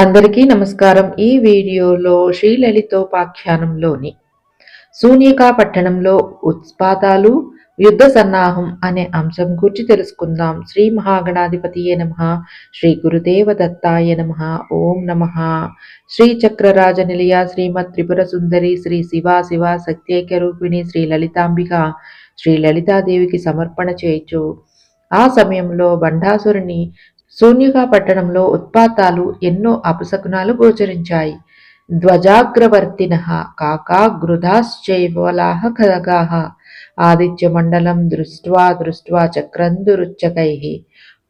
అందరికీ నమస్కారం. ఈ వీడియోలో శ్రీలలితోపాఖ్యానంలోని శూన్యకా పట్టణంలో ఉత్పాతాలు యుద్ధ సన్నాహం అనే అంశం గురించి తెలుసుకుందాం. శ్రీ మహాగణాధిపతియే నమ శ్రీ గురుదేవ దత్తాయ నమ ఓం నమ. శ్రీ చక్రరాజ నిలయ శ్రీమత్ త్రిపుర సుందరి శ్రీ శివ శివ సత్యేక రూపిణి శ్రీ లలితాంబిక శ్రీ లలితాదేవికి సమర్పణ చేయొచ్చు ఆ సమయంలో బండాసురుని శూన్యగా పట్టణంలో ఉత్పాతాలు ఎన్నో అపశకునాలు గోచరించాయి. ధ్వజాగ్రవర్తిన కాకాగృధాశ్చైవలాహ ఖగాః ఆదిత్యమండలం దృష్ట్వా దృష్ట్వా చక్రందురుచ్చకై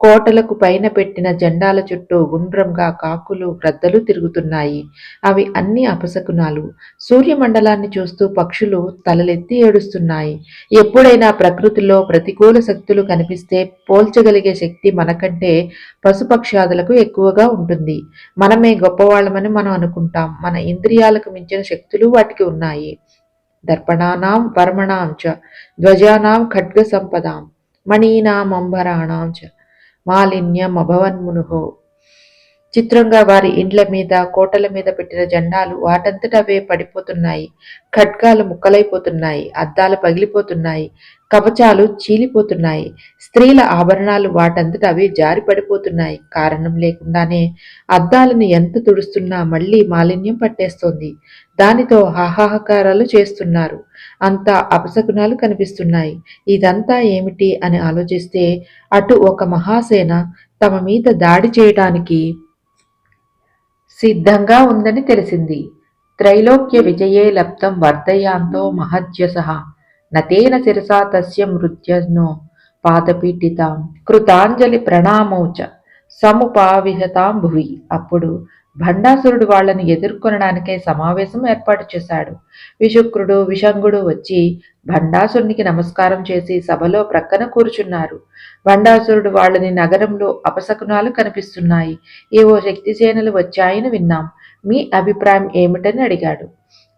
కోటలకు పైన పెట్టిన జెండాల చుట్టూ గుండ్రంగా కాకులు గ్రద్దలు తిరుగుతున్నాయి. అవి అన్ని అపశకునాలు. సూర్యమండలాన్ని చూస్తూ పక్షులు తలలెత్తి ఏడుస్తున్నాయి. ఎప్పుడైనా ప్రకృతిలో ప్రతికూల శక్తులు కనిపిస్తే పోల్చగలిగే శక్తి మనకంటే పశుపక్షాదులకు ఎక్కువగా ఉంటుంది. మనమే గొప్పవాళ్ళమని మనం అనుకుంటాం. మన ఇంద్రియాలకు మించిన శక్తులు వాటికి ఉన్నాయి. దర్పణానాం వర్మణాం చ ధ్వజానాం ఖడ్గ సంపదాం మణీనాం అంబరాణాం చ. మాలిన్యం అభవన్మునుహో చిత్రంగా వారి ఇండ్ల మీద కోటల మీద పెట్టిన జెండాలు వాటంతట అవే పడిపోతున్నాయి. ఖడ్గాలు ముక్కలైపోతున్నాయి. అద్దాలు పగిలిపోతున్నాయి. కవచాలు చీలిపోతున్నాయి. స్త్రీల ఆభరణాలు వాటంతట అవి జారి పడిపోతున్నాయి. కారణం లేకుండానే అద్దాలను ఎంత తుడుస్తున్నా మళ్ళీ మాలిన్యం పట్టేస్తోంది. దానితో హాహాహకారాలు చేస్తున్నారు. అంతా అపశకునాలు కనిపిస్తున్నాయి. ఇదంతా ఏమిటి అని ఆలోచిస్తే అటు ఒక మహాసేన తమ మీద దాడి చేయడానికి సిద్ధంగా ఉందని తెలిసింది. త్రైలోక్య విజయే లబ్ధం వర్ధయాంతో మహజ్యస నతేన శిరసా తస్య మృత్యనో పాదపీఠితాం. కృతాంజలి ప్రణామౌచ. సముపావిహతాం భువి. అప్పుడు భండాసురుడు వాళ్ళను ఎదుర్కొనడానికే సమావేశం ఏర్పాటు చేశాడు. విశుక్రుడు విషంగుడు వచ్చి భండాసురునికి నమస్కారం చేసి సభలో ప్రక్కన కూర్చున్నారు. భండాసురుడు వాళ్ళని నగరంలో అపశకునాలు కనిపిస్తున్నాయి. ఏవో శక్తిసేనలు వచ్చాయని విన్నాం. మీ అభిప్రాయం ఏమిటని అడిగాడు.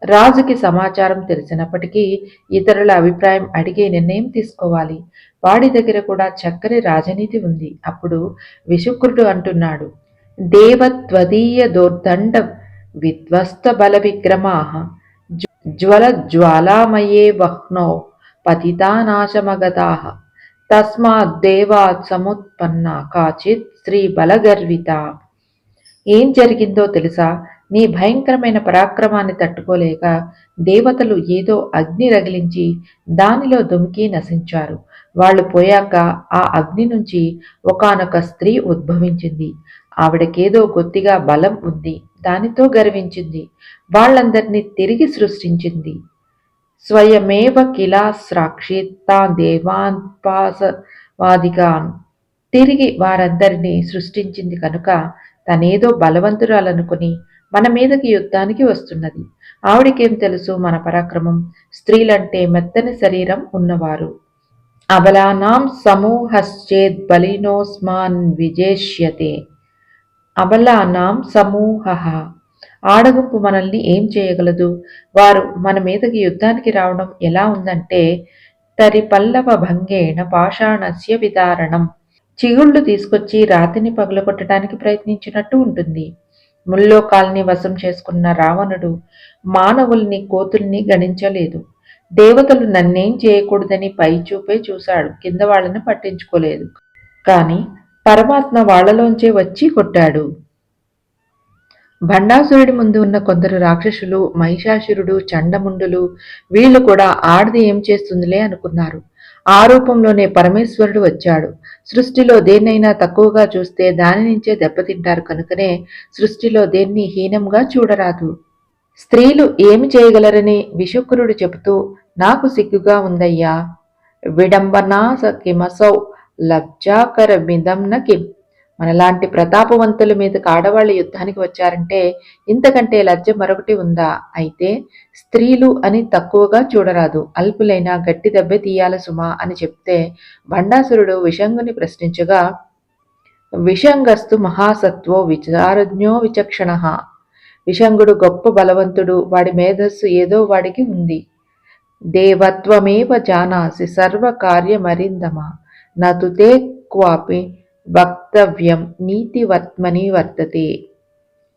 రాజుకి సమాచారం తెలిసినప్పటికీ ఇతరుల అభిప్రాయం అడిగే నిర్ణయం తీసుకోవాలి. వాడి దగ్గర కూడా చక్కని రాజనీతి ఉంది. అప్పుడు విషుకృడు అంటున్నాడు. దేవత్వదీయ దోర్దండ విధ్వస్త బల విక్రమాహ జ్వల జ్వాలామయే వహ్నో పతితానాశమగతా తస్మాద్దేవాత్ సముత్పన్న కాచిత్ స్త్రీ బలగర్విత ఏం జరిగిందో తెలుసా? నీ భయంకరమైన పరాక్రమాన్ని తట్టుకోలేక దేవతలు ఏదో అగ్ని రగిలించి దానిలో దుమికి నశించారు. వాళ్ళు పోయాక ఆ అగ్ని నుంచి ఒకానొక స్త్రీ ఉద్భవించింది. ఆవిడకేదో కొద్దిగా బలం ఉంది. దానితో గర్వించింది. వాళ్ళందరినీ తిరిగి సృష్టించింది. స్వయమేవ కిలాస్రాక్షి తా దేవాన్పాసవాదిగాన్. తిరిగి వారందరినీ సృష్టించింది కనుక తనేదో బలవంతురాలనుకుని మన మీదకి యుద్ధానికి వస్తున్నది. ఆవిడకేం తెలుసు మన పరాక్రమం? స్త్రీలంటే మెత్తని శరీరం ఉన్నవారు. అబలానాం సమూహశ్చేద్ బలినోస్మాన్ విజేష్యతే. అబలానాం సమూహ ఆడగుంపు మనల్ని ఏం చేయగలదు? వారు మన మీదకి యుద్ధానికి రావడం ఎలా ఉందంటే తరి పల్లవ భంగేణ పాషాణస్య విదారణం. చిగుళ్ళు తీసుకొచ్చి రాతిని పగలగొట్టడానికి ప్రయత్నించినట్టు ఉంటుంది. ముల్లోకాల్ని వశం చేసుకున్న రావణుడు మానవుల్ని కోతుల్ని గణించలేదు. దేవతలు నన్నేం చేయకూడదని పై చూపే చూశాడు. కింద వాళ్ళని పట్టించుకోలేదు. కానీ పరమాత్మ వాళ్ళలోంచే వచ్చి కొట్టాడు. భండాసురుడి ముందు ఉన్న కొందరు రాక్షసులు మహిషాసురుడు చండముండులు వీళ్ళు కూడా ఆడది ఏం చేస్తుందిలే అనుకున్నారు. ఆ రూపంలోనే పరమేశ్వరుడు వచ్చాడు. సృష్టిలో దేన్నైనా తక్కువగా చూస్తే దాని నుంచే దెబ్బతింటారు కనుకనే సృష్టిలో దేన్ని హీనంగా చూడరాదు. స్త్రీలు ఏమి చేయగలరని విశుక్రుడు చెబుతూ నాకు సిగ్గుగా ఉందయ్యా. విడంబనా కిమసౌ లబ్జాకర మిదంన నకిం. మనలాంటి ప్రతాపవంతుల మీదకి ఆడవాళ్ళు యుద్ధానికి వచ్చారంటే ఇంతకంటే లజ్జ మరొకటి ఉందా? అయితే స్త్రీలు అని తక్కువగా చూడరాదు. అల్పులైన గట్టి దెబ్బ తీయాల సుమా అని చెప్తే భండాసురుడు విషంగుని ప్రశ్నించగా విషంగస్తు మహాసత్వో విచారజ్ఞో విచక్షణ. విషంగుడు గొప్ప బలవంతుడు వాడి మేధస్సు ఏదో వాడికి ఉంది. దేవత్వమేవ జానాసి సర్వకార్యమరిందమ? నతుతే క్వాపి వక్తవ్యం నీతివత్మని వర్తతే.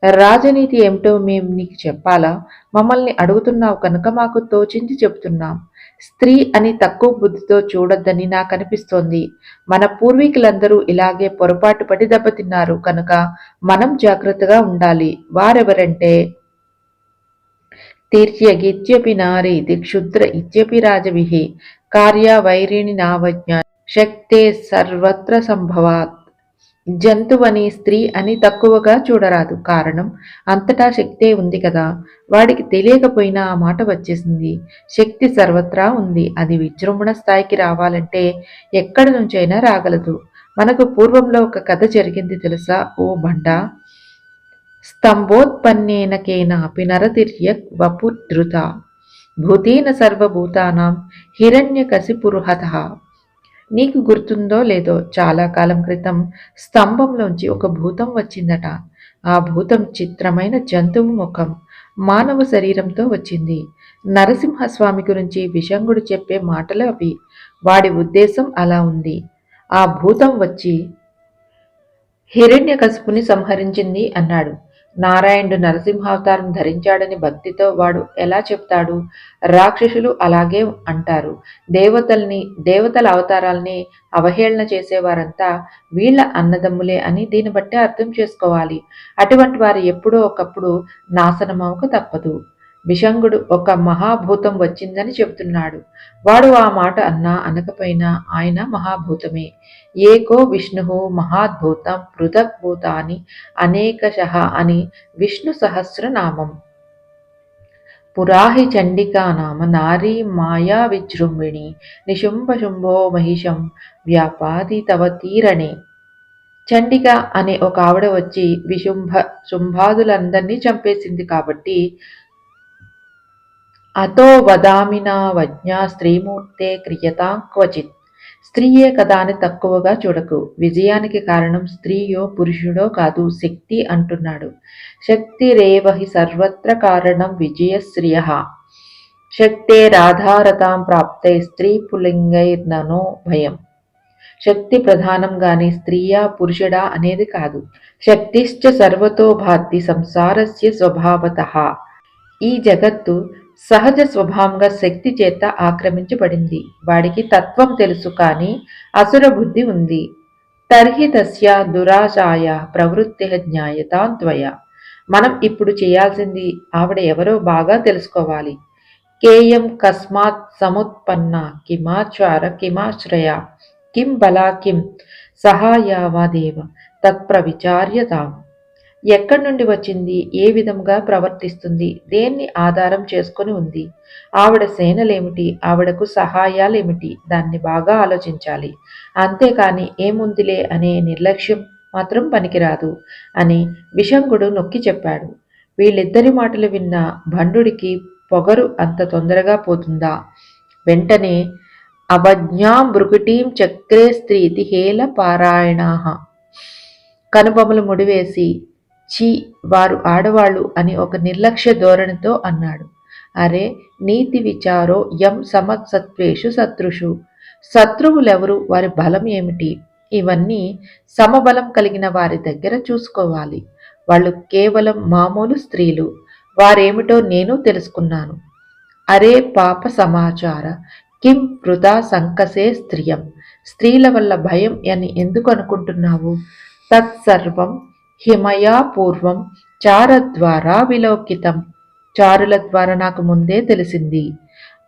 రాజనీతి ఏమిటో మేము నీకు చెప్పాలా? మమ్మల్ని అడుగుతున్నావు కనుక మాకు తోచించి చెబుతున్నాం. స్త్రీ అని తక్కువ బుద్ధితో చూడొద్దని నాకు అనిపిస్తోంది. మన పూర్వీకులందరూ ఇలాగే పొరపాటు పడి దెబ్బతిన్నారు కనుక మనం జాగ్రత్తగా ఉండాలి. వారెవరంటే? తీర్చ్యగిత్యపి నారీతి క్షుద్ర ఇత్యపి రాజవిహి కార్యవైరిణి నావజ్ఞ శక్తే సర్వత్ర సంభవాత్. జంతువని స్త్రీ అని తక్కువగా చూడరాదు. కారణం అంతటా శక్తే ఉంది కదా. వాడికి తెలియకపోయినా ఆ మాట వచ్చేసింది. శక్తి సర్వత్రా ఉంది. అది విజృంభణ స్థాయికి రావాలంటే ఎక్కడి నుంచైనా రాగలదు. మనకు పూర్వంలో ఒక కథ జరిగింది తెలుసా? ఓ బండ. స్తంభోత్పన్నేనకేనాపి నరతిర్య నరతిర్యక్ వపుధృత భూతేన సర్వభూతానాం హిరణ్యకశిపురుహత నీకు గుర్తుందో లేదో చాలా కాలం క్రితం స్తంభంలోంచి ఒక భూతం వచ్చిందట. ఆ భూతం చిత్రమైన జంతువు ముఖం మానవ శరీరంతో వచ్చింది. నరసింహస్వామి గురించి విషంగుడు చెప్పే మాటలు అవి. వాడి ఉద్దేశం అలా ఉంది. ఆ భూతం వచ్చి హిరణ్య కసుపుని సంహరించింది అన్నాడు. నారాయణుడు నరసింహావతారం ధరించాడని భక్తితో వాడు ఎలా చెప్తాడు? రాక్షసులు అలాగే అంటారు. దేవతల్ని దేవతల అవతారాల్ని అవహేళన చేసేవారంతా వీళ్ళ అన్నదమ్ములే అని దీన్ని బట్టి అర్థం చేసుకోవాలి. అటువంటి వారు ఎప్పుడో ఒకప్పుడు నాశనమవక తప్పదు. విషంగుడు ఒక మహాభూతం వచ్చిందని చెబుతున్నాడు. వాడు ఆ మాట అన్నా అనకపోయినా ఆయన మహాభూతమే. ఏకో విష్ణు మహాద్భూతం పృథక్ అనేకశ అని విష్ణు సహస్రనామం. పురాహి చండికా నామ నారీ మాయా విజృంభిణి నిశుంభశుంభో మహిషం వ్యాపాది తవ తీరణే. చండిక అనే ఒక ఆవిడ వచ్చి విశుంభ శుంభాదులందరినీ చంపేసింది కాబట్టి అతో వదామినా వజ్ఞా స్త్రీమూర్తే క్రియతాం క్వచిత్ స్త్రీయే కదా అని తక్కువగా చూడకు। విజయానికి కారణం స్త్రీయో పురుషుడో కాదు శక్తి అంటున్నాడు। శక్తి రేవహి సర్వత్ర కారణం విజయశ్రియ। శక్తే రాధారతాం ప్రాప్తే స్త్రీ పులింగైర్ననో భయం। శక్తి ప్రధానం గాని స్త్రీయా పురుషుడా అనేది కాదు। శక్తిశ్చ సర్వతో భాతి సంసారస్య స్వభావత। ఈ జగత్తు సహజ స్వభావంగా శక్తి చేత ఆక్రమించబడింది. వాడికి తత్వం తెలుసు కానీ అసుర బుద్ధి ఉంది. తర్హి తస్య దురాశాయ ప్రవృత్తి జ్ఞాయతాంత్వయ మనం ఇప్పుడు చేయాల్సింది ఆవిడ ఎవరో బాగా తెలుసుకోవాలి. కేయం కస్మాత్ సముత్పన్న కిమాచార కిమాశ్రయ. కిం బలా కిం సహాయావాదేవ తత్ప్రవిచార్యతాం. ఎక్కడి నుండి వచ్చింది? ఏ విధంగా ప్రవర్తిస్తుంది? దేన్ని ఆధారం చేసుకొని ఉంది? ఆవిడ సేనలేమిటి? ఆవిడకు సహాయాలేమిటి? దాన్ని బాగా ఆలోచించాలి. అంతేకాని ఏముందిలే అనే నిర్లక్ష్యం మాత్రం పనికిరాదు అని విషంగుడు నొక్కి చెప్పాడు. వీళ్ళిద్దరి మాటలు విన్న భండుడికి పొగరు అంత తొందరగా పోతుందా? వెంటనే అభజ్ఞాం భృకుటీం చక్రే స్త్రీతి హేల పారాయణాహ కనుబొమ్మలు ముడివేసి చీ వారు ఆడవాళ్ళు అని ఒక నిర్లక్ష్య ధోరణితో అన్నాడు. అరే నీతి విచారో యం సమసత్వేషు శత్రుషు శత్రువులెవరు? వారి బలం ఏమిటి? ఇవన్నీ సమబలం కలిగిన వారి దగ్గర చూసుకోవాలి. వాళ్ళు కేవలం మామూలు స్త్రీలు. వారేమిటో నేను తెలుసుకున్నాను. అరే పాప సమాచార! కిం వృధా సంకసే స్త్రియం. స్త్రీల వల్ల భయం అని ఎందుకు అనుకుంటున్నావు? తత్సర్వం హిమయా పూర్వం చారద్వారా విలోకితం చారుల ద్వారా నాకు ముందే తెలిసింది.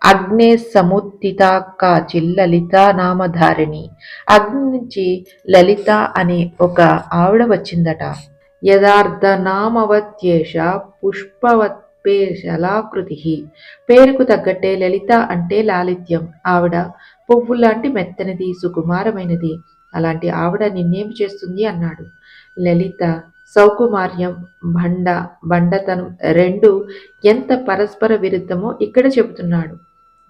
అగ్నే సముత్తితాక్క చిల్లలిత నామధారిణి. అగ్ని నుంచి లలిత అనే ఒక ఆవిడ వచ్చిందట. యథార్థ నామవత్యేష పుష్పవత్పేశలాకృతి పేరుకు తగ్గట్టే లలిత అంటే లాలిత్యం. ఆవిడ పువ్వు లాంటి మెత్తనిది సుకుమారమైనది. అలాంటి ఆవిడ నిన్నేమి చేస్తుంది? అన్నాడు. లలిత సౌకుమార్యం బండ బండతనం రెండు ఎంత పరస్పర విరుద్ధమో ఇక్కడ చెబుతున్నాడు.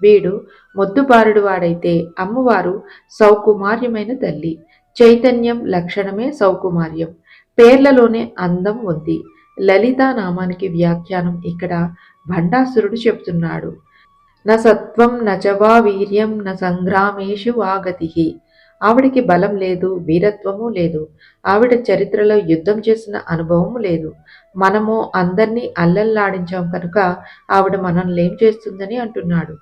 వీడు మొద్దుబారుడు వాడైతే అమ్మవారు సౌకుమార్యమైన తల్లి. చైతన్యం లక్షణమే సౌకుమార్యం. పేర్లలోనే అందం ఉంది. లలితా నామానికి వ్యాఖ్యానం ఇక్కడ భండాసురుడు చెబుతున్నాడు. న సత్వం నచవా వీర్యం న సంగ్రామేషు వాగతి ఆవిడికి బలం లేదు వీరత్వము లేదు. ఆవిడ చరిత్రలో యుద్ధం చేసిన అనుభవం లేదు. మనము అందరినీ అల్లల్లాడించాం కనుక ఆవిడ మనల్ని ఏం చేస్తుందని అంటున్నాడు.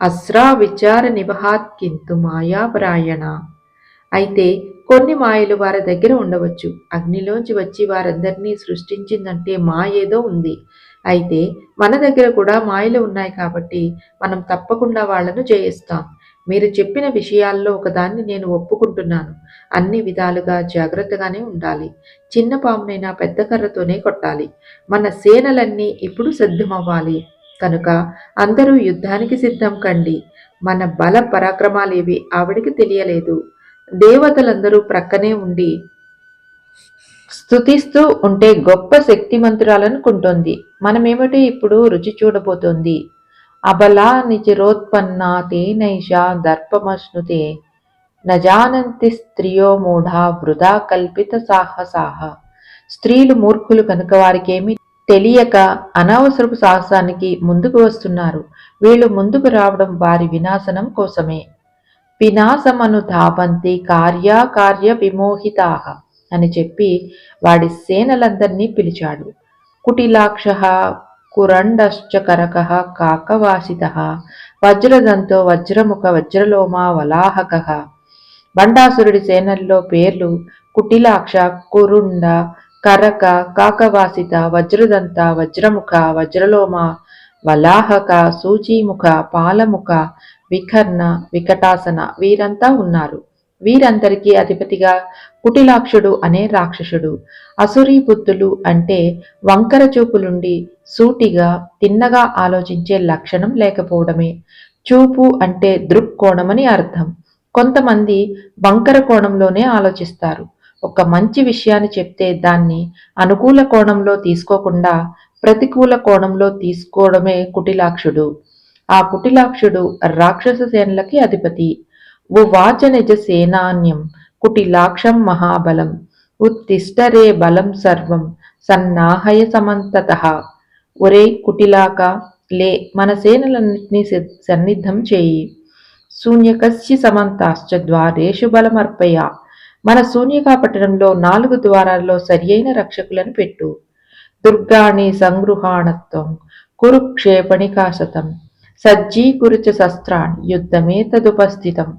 అస్రా విచార నివహాత్ కింతు మాయాపరాయణ. అయితే కొన్ని మాయలు వారి దగ్గర ఉండవచ్చు. అగ్నిలోంచి వచ్చి వారందరినీ సృష్టించిందంటే మా ఏదో ఉంది. అయితే మన దగ్గర కూడా మాయలు ఉన్నాయి కాబట్టి మనం తప్పకుండా వాళ్ళను జయిస్తాం. మీరు చెప్పిన విషయాల్లో ఒకదాన్ని నేను ఒప్పుకుంటున్నాను. అన్ని విధాలుగా జాగ్రత్తగానే ఉండాలి. చిన్న పామునైనా పెద్ద కర్రతోనే కొట్టాలి. మన సేనలన్నీ ఇప్పుడు సిద్ధమవ్వాలి. కనుక అందరూ యుద్ధానికి సిద్ధం కండి. మన బల పరాక్రమాలేవి ఆవిడికి తెలియలేదు. దేవతలందరూ ప్రక్కనే ఉండి స్థుతిస్తూ ఉంటే గొప్ప శక్తిమంతురాలనుకుంటోంది. మనమేమిటి ఇప్పుడు రుచి చూడబోతోంది? అబలా నిచిరోత్పన్నా తేనైషా దర్పమశ్నుతే నజానంతి స్త్రియో మూఢా వృధా కల్పిత సాహసాహ స్త్రీలు మూర్ఖులు కనుక వారికేమి తెలియక అనవసరపు సాహసానికి ముందుకు వస్తున్నారు. వీళ్ళు ముందుకు రావడం వారి వినాశనం కోసమే. వినాశమను ధాపంతి కార్యాకార్య విమోహితాహ అని చెప్పి వాడి సేనలందరినీ పిలిచాడు. కుటిలాక్ష కురండశ్చకరక కాకవాసిత వజ్రదంతో వజ్రముఖ వజ్రలోమ వలాహక. బండాసురుడి సేనల్లో పేర్లు కుటిలాక్ష కురుండ కరక కాకవాసిత వజ్రదంత వజ్రముఖ వజ్రలోమ వలాహక సూచీముఖ పాలముఖ వికర్ణ వికటాసన వీరంతా ఉన్నారు. వీరందరికీ అధిపతిగా కుటిలాక్షుడు అనే రాక్షసుడు. అసురీబుద్ధులు అంటే వంకర చూపులుండి సూటిగా తిన్నగా ఆలోచించే లక్షణం లేకపోవడమే. చూపు అంటే దృక్కోణమని అర్థం. కొంతమంది వంకర కోణంలోనే ఆలోచిస్తారు. ఒక మంచి విషయాన్ని చెప్తే దాన్ని అనుకూల కోణంలో తీసుకోకుండా ప్రతికూల కోణంలో తీసుకోవడమే కుటిలాక్షుడు. ఆ కుటిలాక్షుడు రాక్షస సేనలకి అధిపతి. ఉవాచ నిజ సేనాన్యం కుటిలాక్షం మహాబలం ఉత్తిష్టరే బలం సర్వం సన్నాహయ సమంతత ఒరే కుటిలాక లే మన సేనలన్నింటినీ సన్నిద్ధం చేయి। శూన్యకస్య సమంతాశ్చ ద్వారేషు బలమర్పయ। మన శూన్యకా పట్టణంలో నాలుగు ద్వారాల్లో సరియైన రక్షకులను పెట్టు। దుర్గాణి సంగృహాణత్వం కురుక్షేపణికాశతం సజ్జీకురుచ శస్త్రాన్ని యుద్ధమే తదుపస్థితం।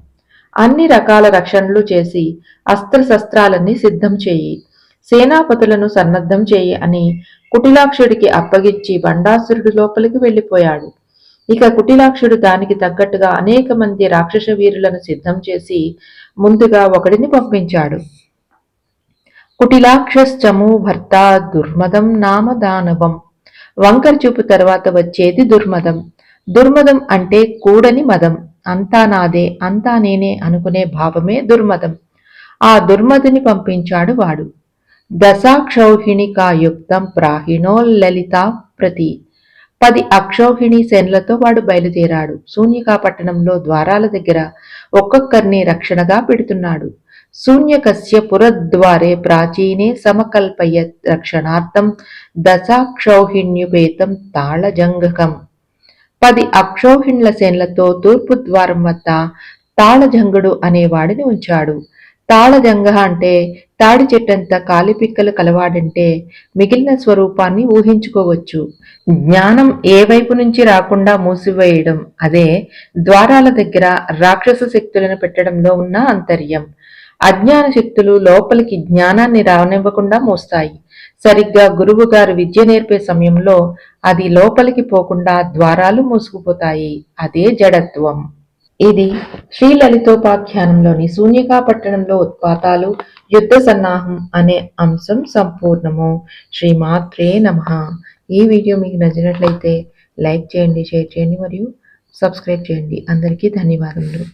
అన్ని రకాల రక్షణలు చేసి అస్త్రశస్త్రాలన్నీ సిద్ధం చేయి. సేనాపతులను సన్నద్ధం చేయి అని కుటిలాక్షుడికి అప్పగించి బండాసురుడు లోపలికి వెళ్ళిపోయాడు. ఇక కుటిలాక్షుడు దానికి తగ్గట్టుగా అనేక మంది రాక్షస వీరులను సిద్ధం చేసి ముందుగా ఒకడిని పంపించాడు. కుటిలాక్షశ్చము భర్త దుర్మదం నామ దానవం. వంకర చూపు తర్వాత వచ్చేది దుర్మదం. దుర్మదం అంటే కూడని మదం. అంతా నాదే అంతా నేనే అనుకునే భావమే దుర్మదం. ఆ దుర్మతిని పంపించాడు వాడు. దశాక్షౌహిణికాయుక్తం ప్రాహిణో లలిత ప్రతి. పది అక్షౌహిణి సేనలతో వాడు బయలుదేరాడు. శూన్యకా పట్టణంలో ద్వారాల దగ్గర ఒక్కొక్కరిని రక్షణగా పెడుతున్నాడు. శూన్యకస్య పురద్వారే ప్రాచీనే సమకల్పయ రక్షణార్థం దశాక్షౌహిణ్యుపేతం తాళజంగకం పది అక్షోహిణ్ల సేన్లతో తూర్పు ద్వారం వద్ద తాళజంగుడు అనేవాడిని ఉంచాడు. తాళజంగ అంటే తాడి చెట్టంత కాలిపిక్కలు కలవాడంటే మిగిలిన స్వరూపాన్ని ఊహించుకోవచ్చు. జ్ఞానం ఏ వైపు నుంచి రాకుండా మూసివేయడం అదే ద్వారాల దగ్గర రాక్షస శక్తులను పెట్టడంలో ఉన్న అంతర్యం. అజ్ఞాన శక్తులు లోపలికి జ్ఞానాన్ని రానివ్వకుండా మోస్తాయి. సరిగ్గా గురువు గారు విద్య నేర్పే సమయంలో అది లోపలికి పోకుండా ద్వారాలు మూసుకుపోతాయి. అదే జడత్వం. ఇది శ్రీ లలితోపాఖ్యానంలోని శూన్యకా పట్టణంలో ఉత్పాతాలు యుద్ధ సన్నాహం అనే అంశం సంపూర్ణము. శ్రీమాత్రే నమ. ఈ వీడియో మీకు నచ్చినట్లయితే లైక్ చేయండి షేర్ చేయండి మరియు సబ్స్క్రైబ్ చేయండి. అందరికీ ధన్యవాదములు.